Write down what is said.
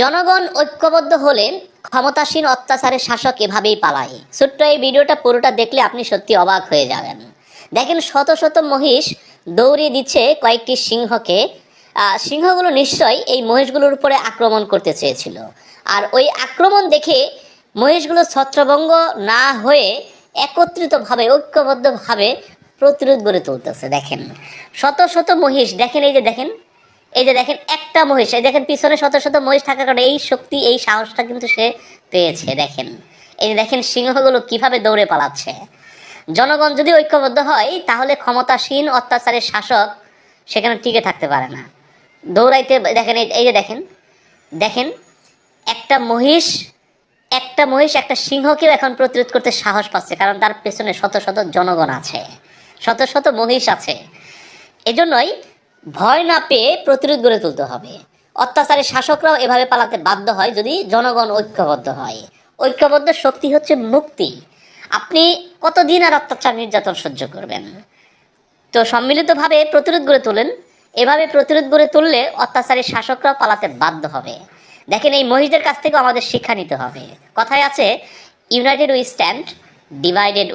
জনগণ ঐক্যবদ্ধ হলে ক্ষমতাসীন অত্যাচারের শাসক এভাবেই পালায়। ছোট্ট এই ভিডিওটা পুরোটা দেখলে আপনি সত্যি অবাক হয়ে যাবেন। দেখেন শত শত মহিষ দৌড়িয়ে দিচ্ছে কয়েকটি সিংহকে। সিংহগুলো নিশ্চয়ই এই মহিষগুলোর উপরে আক্রমণ করতে চেয়েছিল। আর ওই আক্রমণ দেখে মহিষগুলো ছত্রভঙ্গ না হয়ে একত্রিতভাবে, ঐক্যবদ্ধভাবে প্রতিরোধ গড়ে তুলতেছে। দেখেন, শত শত মহিষ, দেখেন এই যে দেখেন এই যে দেখেন একটা মহিষ, এই দেখেন পিছনে শত শত মহিষ থাকার কারণে এই শক্তি, এই সাহসটা কিন্তু সে পেয়েছে, দেখেন। এই যে দেখেন সিংহগুলো কীভাবে দৌড়ে পালাচ্ছে। জনগণ যদি ঐক্যবদ্ধ হয়, তাহলে ক্ষমতাসীন অত্যাচারের শাসক সেখানে টিকে থাকতে পারে না। দৌড়াইতে, দেখেন এই- যে দেখেন দেখেন একটা মহিষ একটা মহিষ, একটা সিংহকেও এখন প্রতিরোধ করতে সাহস পাচ্ছে, কারণ তার পেছনে শত শত জনগণ আছে, শত শত মহিষ আছে। এজন্যই ভয় না পেয়ে প্রতিরোধ গড়ে তুলতে হবে। অত্যাচারের শাসকরাও এভাবে পালাতে বাধ্য হয় যদি জনগণ ঐক্যবদ্ধ হয়। ঐক্যবদ্ধ শক্তি হচ্ছে মুক্তি। আপনি কতদিন আর অত্যাচার নির্যাতন সহ্য করবেন? তো সম্মিলিতভাবে প্রতিরোধ গড়ে তোলেন। এভাবে প্রতিরোধ গড়ে তুললে অত্যাচারী শাসকরাও পালাতে বাধ্য হবে। দেখেন এই মহিষদের কাছ থেকেও আমাদের শিক্ষা নিতে হবে। কথায় আছে ইউনাইটেড উই স্ট্যান্ড ডিভাইডেড